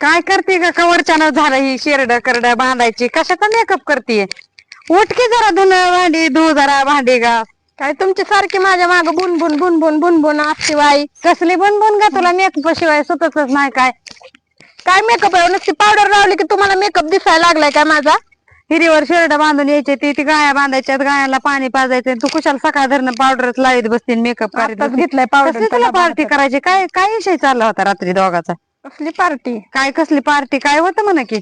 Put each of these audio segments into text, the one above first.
काय करते का कवरच्यानं झालं ही शेरड करड बांधायची? कशाचा मेकअप करते उठकी जरा धुन भांडी धु जरा भांडी गा. काय तुमची सारखी माझ्या माग बुनबुन बुनबुन बुनबुन असते बाई. कसली बनबन गा तुला मेकअप शिवाय सुतच नाही काय? काय मेकअप आहे? नुसती पावडर लावली की तुम्हाला मेकअप दिसायला लागलाय काय माझा? हिरीवर शेरड बांधून यायचे ती ती गाया बांधायच्यात गायाला पाणी पाजायचं तू कुशाला सकाळ धरणं पावडरच लावीत बसतील मेकअप करीत. घेतलाय त्याला पार्टी करायची? काय काय विषय चालला होता रात्री दोघाचा? कसली पार्टी? काय कसली पार्टी? काय होतं म्हणा की?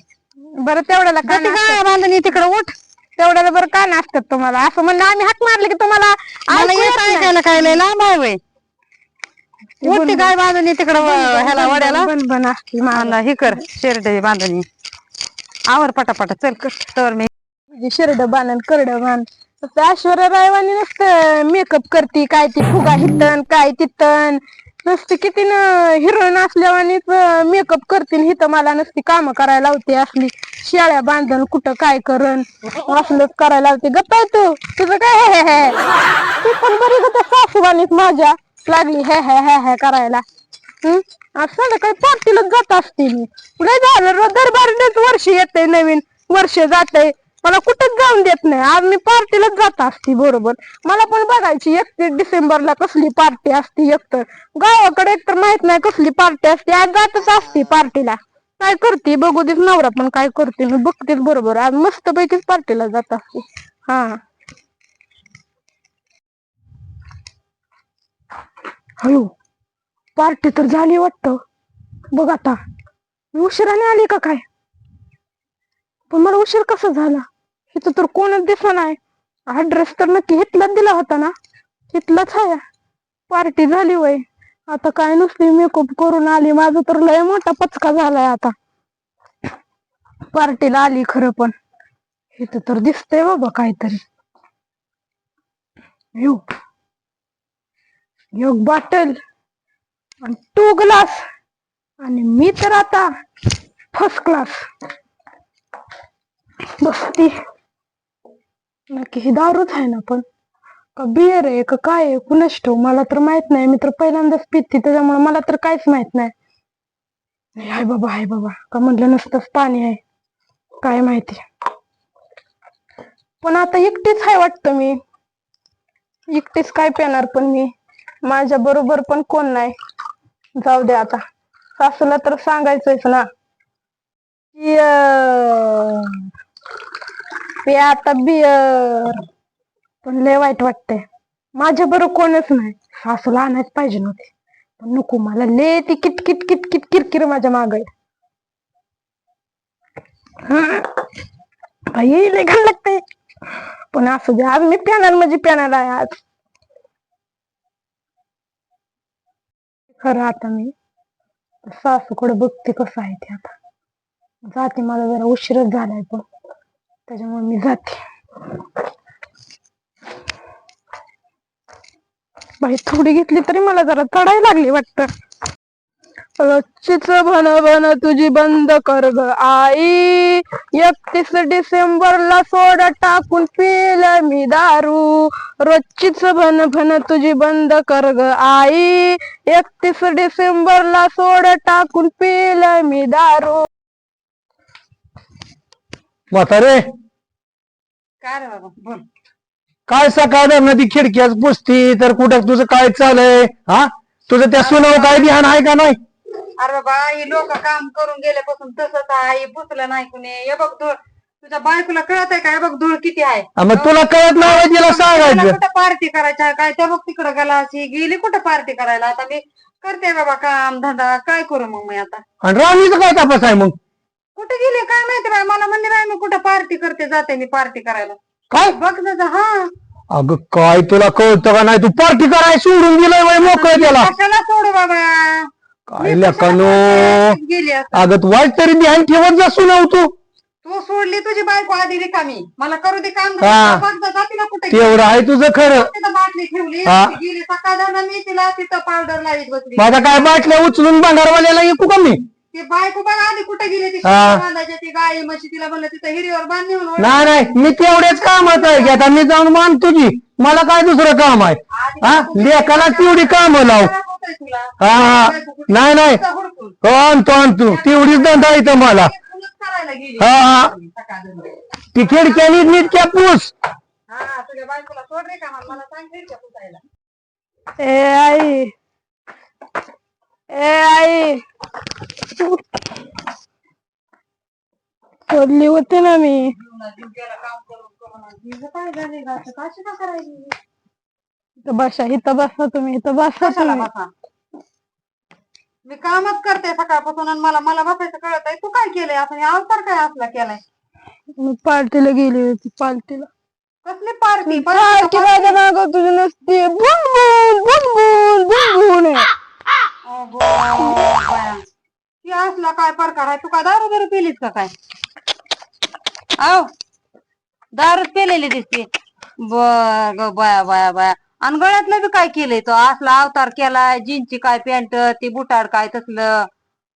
बरं तेवढ्याला गाया बांधून तिकडे उठ. तेवढ्याला बरं का असतात तुम्हाला? असं म्हणलं आम्ही हाक मारले की तुम्हाला मला ऐकू येत येत नाही. ऐकायला काय लय लांब आहे वय. गाय बांधून तिकडं व- ह्याला वड्याला. मा- मला. ही कर शेरड बांधून ये. आवर पटापटा चल कर. तर मी म्हणजे शिरड बांधन करड बांध फक्त ऐश्वर्या रायवानी नुसतं मेकअप करते काय ती फुगा हितन काय तितन नुसती किती हिरोईन असल्यावानीच मेकअप करतील हिथं मला नसती काम करायला लावते असली. शेळ्या बांधल कुठं काय करण असलं करायला लावते. गप्पाय तू? तुझं काय हे हे हे? पण बरी गत सासूबानीच माझ्या लागली. हे हे हे हे करायला. हम्म आज काही पार्टीलाच जात असते मी. लय झालं रो दरबारीनेच वर्ष येते नवीन. वर्ष जाते मला कुठंच जाऊन देत नाही. आज मी पार्टीलाच जात असते बरोबर. मला पण बघायची एकतीस डिसेंबरला कसली पार्टी असते एकतर गावाकडे एकतर माहीत नाही कसली पार्टी असते. आज जातच असते पार्टीला. काय करते? बघू देस नवरा पण काय करते. मी बघतेच बरोबर. आज मस्त पैकीच पार्टीला जात असते. हा. हयो पार्टी तर झाली वाटतं. बघ आता. मी उशिराने आली का काय? पण मला उशीर कसा झाला? इथं तर कोणच दिसत नाही. ऍड्रेस तर नक्की हितलाच दिला होता ना? हितलाच आहे. पार्टी झाली वय. आता काय नुसती मेकअप करून आली. माझा तर लय मोठा पचका झालाय आता. पार्टीला आली खरं पण. इथं तर दिसतंय बाबा काहीतरी. योग एक बाटल आणि टू ग्लास आणि मी तर आता फर्स्ट क्लास बसती. नक्की ही दारूच आहे ना पण. का बिअर आहे का काय आहे कुणाच ठेव मला तर माहीत नाही. मी तर पहिल्यांदाच पिते त्याच्यामुळे मला तर काहीच माहीत नाही. हाय बाबा हाय बाबा. का म्हटलं नुसतंच पाणी आहे. काय माहिती. पण आता एकटीच आहे वाटतं मी. एकटीच काय पेणार पण मी. माझ्या बरोबर पण कोण नाही. जाऊ दे आता. सासूला तर सांगायचंच ना. पे आता बियर पण लय वाईट वाटतंय. माझ्या बरोबर कोणच नाही. सासूला आणायच पाहिजे नव्हते. पण नको मला लय ती किट किट किट किट किरकिर माझ्या माग येईल घाल लागते पण असू दे आज मी प्यानार म्हणजे प्यानार आहे आज. खरं आता मी सासूकडे बघते कसं आहे ते आता. जाते मला जरा उशीरच झालाय पण. त्याच्यामुळे मी जाते बाई थोडी घेतली तरी मला जरा चढायला लागली वाटत. रोजचीच भन भन तुझी बंद कर ग आई. एकतीस डिसेंबरला सोडा टाकून पिल मी दारू. रोजचीच भन भन तुझी बंद कर ग आई. एकतीस डिसेंबरला सोडा टाकून पिल मी दारू. म्हातारे. काय रे बाबा? बोल. काय सकाळ नदी खिडक्याच पुसती तर कुठं तुझं काय चालय हा? तुझं त्या सुनाव काय ध्यान आहे का नाही? अरे बाबा ही लोक काम करून गेल्यापासून तसंच आहे पुसलं नाही कुणी. हे बघ धूळ तुझ्या बायकोला कळत आहे का? हे बघ धूळ किती आहे. हा, मग तुला कळत नाही तिला तिला सांगायचं. कुठं पार्टी करायची आहे? काय त्या बघ तिकडं गेला अशी गेली कुठं पार्टी करायला? आता मी करते बाबा काम धंदा. काय करू मग मी आता? आणि राणीचं काय तपास आहे मग? कुठे गेले? काय माहिती बाय मला म्हणले बाय मी कुठं पार्टी करते जाते मी पार्टी करायला. काय? बघ ना हा. अगं काय तुला कळतं का नाही? तू पार्टी कराय सोडून गेलाय वय मोकळ त्याला. कशाला सोडू बाबा? काय लेखानो गेली. अगं तू वाईट तरी ध्यान ठेवत जा सुनाव तू. तू सोडली तुझी बायको आधी रिकामी. मला करू दे काम हा. बघ जा, जा तिला कुठे. तेवढं आहे तुझं खरं. तिथं बाटली ठेवली हा. ती गेली. सकाळ मी तिला तिथं पावडर लावीत बसली. माझा काय बाटल्या उचलून भांगारवाल्याला ऐकू का मी? ती बायको बघ आधी कुठे गेली ती हा. शेतात बांधायची ती गाई म्हशी तिला म्हणलं तिथं हिरीवर बांध नेऊन ओढ. नाही नाही मी तेवढेच कामात आहे आता मी जाऊन मान तुझी मला काय दुसरं काम आहे? हा? लेखाला तेवढी काम लाव. खराब होतंय तुला? हा हा. नाही नाही. तिथं हुडकून. हो आणतो आणतो. तेवढीच धंदा येतं मला. तूच करायला गेली. हा हा. सकाळधरून. ती खिडक्यानी पूस हा तुझ्या बायकोला सोड रे का मला सांग खिडक्या पुसायला ए आई. ए आई. सोडली होती ना मी. इथं बसा इथं बसा तुम्ही इथं बसा तुम्ही. मी कामच करते सकाळपासून आणि मला मला बसायचं कळत आहे तू काय केलंय? असं आणि अवतार काय असला केलाय? मी पार्टीला गेली होती पार्टीला. कसली पार्टी? पार्टी माझ्या माग तुझी नसते. काय प्रकार आहे? तू काय दारू दारू पिलीस का काय? आव दारू पेलेली दिसते. बर ग बाया बाया बाया. आणि गळ्यातलं बी काय केलंय तो? असला अवतार केलाय जीन्सची काय पॅन्ट ती बुटाड काय तसलं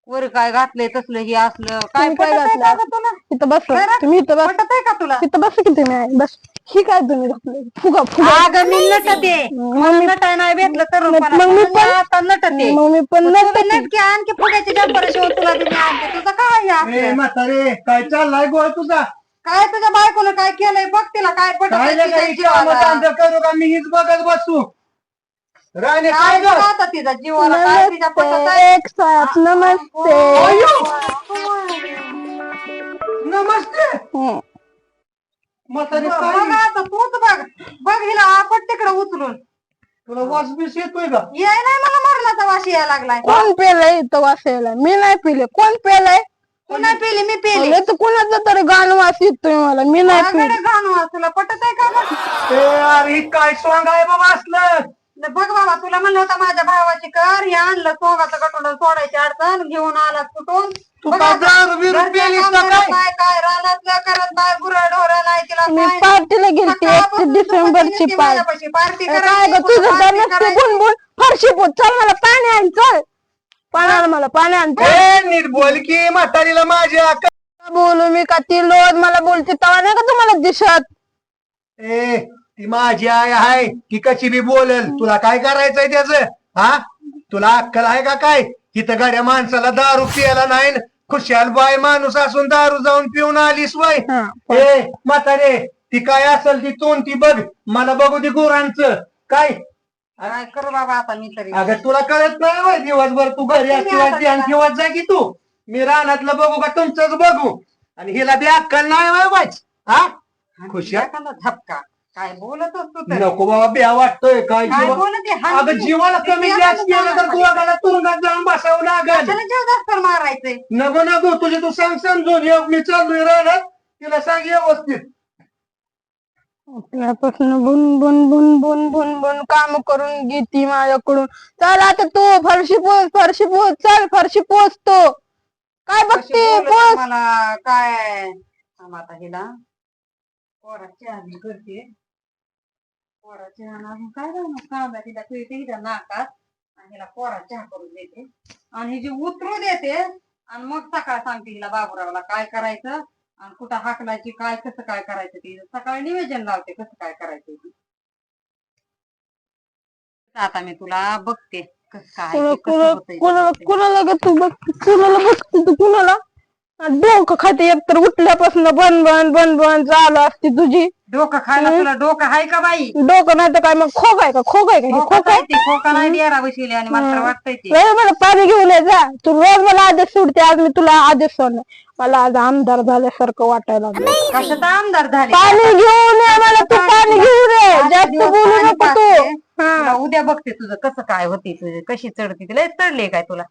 वर काय घातलंय तसलं हे असलं. काय काय घातलं तुला? इथं बस? तुम्ही इथं बस पटत आहे का तुला? इथं बस की तुम्ही. आहे बस. ही काय तुम्ही घातलं फुगा फुगा अगं मी नटते मग मी नटाय नाही भेटलं तर मग मी पण- आता नटते मग मी पण नटते. नटके आणखी फुग्याची डंपर शिवून तुला बी मी आणते तुझं काय हे? म्हातारे काय चाललाय गोळ तुझा काय तुझ्या बायकोनं काय केलंय बघ तिला काय पटत काय नाही तिच्या काही जीवाला. कामं करू का मी हीच बघत बसू राणे काय काय ग बघ आता तिच्या जीवाला काय तिच्या पटत नमस्ते आहे एक साथ नमस्ते नमस्ते हम्म. म्हातारे बघ काय आता तूच बघ. बघ हिला आपण तिकडे उचलून तुला वास बीस येतोय का? याय नाही मला मरणाचा वाशी यायला लागलाय. कोण पेलय इथं वाचायला मी नाही पिले. कोण पेलय? तू नाही पेली मी पेली. तर कुणाचं तरी गाणं वाच येतोय मला. मी नाही पिले. घाणू तुला पटत आहे का ए अरे ही काय सॉंग आहे बाबा असलं? न बघ बाबा तुला म्हणलं होतं माझ्या भावाची कर हे आणलं सोगाचं गटोडं सोडायची अडचण घेऊन आलात कुठून? तू बघ काय आता, काय? नाही काय रानातलं करत नाही गुरं ढोरं नाही तिला मी काय पार्टीला गेलती एक सकाळपासून डिसेंबरची पार्टी. माझ्यापाशी पार्टी काय करायची, ग तुझं कुठं तर पार्टी नसते करायची. बुनबुन फरशी पोत. चल मला पाणी आण चल. पाणी आण मला पाणी आण चल. ए नीट बोल की म्हातारीला माझ्या का बोलू मी का? ती रोज मला बोलते तेव्हा नाही का तुम्हाला दिसत? ए ती माझी आई आहे ती कशी बी बोलल. तुला काय करायचंय त्याच? हा? तुला अक्कल आहे का काय? इथं गाड्या माणसाला दारू प्यायला नाही. खुशाल बाय माणूस असून दारू जाऊन पिऊन आलीस वय. हा, ए म्हातारे ती काय असेल ती तोंड ती बघ. मला बघू दे गुरांचं. काय? करू बाबा आता मी तरी. अगं तुला कळत नाही वय दिवसभर तू घरी ध्यान ठेवत जा की तू. मी रानातलं बघू का तुमचंच बघू? आणि हिला बी अक्कल नाही वय वाच. हा? खुशाल. धपका. काय बोलत तू तर? नको बाबा ब्या वाटतोय काय काय जीवा- बोलते अगं जीवाला कमी जास्त केलं तर तुला तुरुंगात जाऊन बसावं लागल. जीव जास्त मारायचंय? नको नको तुझे तू सांग समजून ये. मी चाललोय राहणार तिला सांग व्यवस्थित. आपल्यापासून बुन बुन बुन बुन बुन बुन काम करून घेती माझ्याकडून. चल आता तू फरशी पोच फरशी पोच चल फरशी पोचतो काय कशी बघते बोलत पोच मला काय? थांब आता हिला. पोराची आधी करते. अजून काय राहणार कांदा तिला पिळते हिच्या नाकात आणि हिला पोरा चहा करून देते आणि हिची उतरू देते आणि मग सकाळ सांगते हिला बाबुरावला काय करायचं आणि कुठं हाकलायची काय कसं काय करायचं ते सकाळी निवेदन लावते कसं काय करायचं ते. आता मी तुला बघते कसं काय कुणाला. कुणाला तू बघ कुणाला बघते तू कुणाला डोकं खाते एकतर उठल्यापासून बन बन बन बन चालू असते तुझी. डोकं खायला तुला डोकं आहे का बाई? डोकं नाही तर काय मग खोक आहे का? खोक आहे का? खोका आहे? खोका नाही आणि मला तर वाटतंय ते. रोज मला पाणी घेऊन ये जा. तू रोज मला आदेश सोडते आज मी तुला आदेश सोडणार. मला आज आमदार झाल्यासारखं वाटायला लागलं आमदार झाले? पाणी घेऊन ये मला तू पाणी घेऊन ये. जास्त दिवस बोलू पाणी नको तू. पाजते. हा. तुला उद्या बघते तुझं कसं काय होते तुझे कशी चढते तिला चढले काय तुला.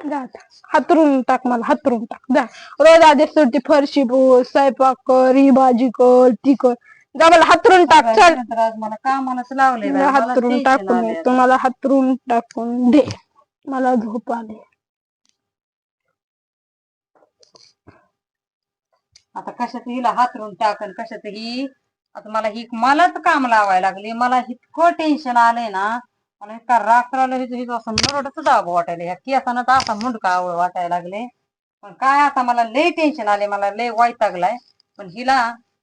जा. हातरून टाक मला हातरून टाक. जा. रोज आदेश सोडते फरशी पोस स्वयंपाक कर ही भाजी कर ती कर. जा मला हातरून टाक चल. आज मला कामालाच लावले मला हातरून टाकून. तुम्हाला हातरून टाकून दे. मला झोप आली. आता कशात हिला हातरून टाकन कशात ही? आता मला ही मलाच काम लावायला लागली. मला इतकं टेन्शन आलंय ना. मला इतका राग आला हिचं असं नरडच दाब वाटायला. ह्या केसानं तर असा मुंडका आवळ वाटायला लागले. पण काय आता मला लय टेन्शन आले मला लय वैतागलाय. पण हिला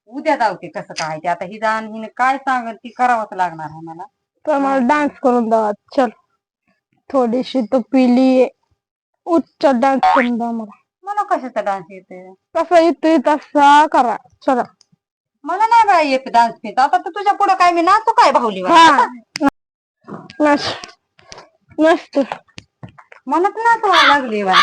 उद्या जावते कसं काय ते. आता ही जाण हिने काय सांगेल ती करावंच लागणार आहे मला. तर मला डान्स करून द्यावा चल. थोडीशी तो पिली. उच्च डान्स करून द्या मला. मला कशाचा डान्स येते कसा येतोय तसा करा. चला. मला नाही बाई येत डान्स आता तर तुझ्या पुढे काय मी नाचू काय भाऊली हा. मस्त. मला तर नाचवायला लागली बाई.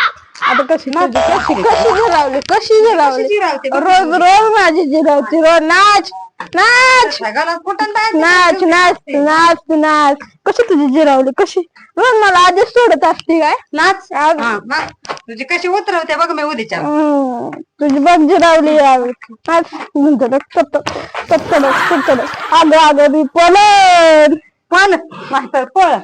आता कशी तुझी? कशी कशी जिरावली? कशी जिरावली? जिरावते. रोज रोज माझी जिरावती. रोज नाच. नाच. सगळ्याला कुठं dance नाच? नाच नाच नाच. कशी तुझी जिरावली? कशी? रोज मला आधीच सोडत असते काय? नाच? आज- हा. तुझी कशी उतरवते बघ मी उद्याच्या हम्म, तुझी बघ जिरावली यावेळी नाच. म्हणतो अगं अगं मी पळण पण मास्तर पळ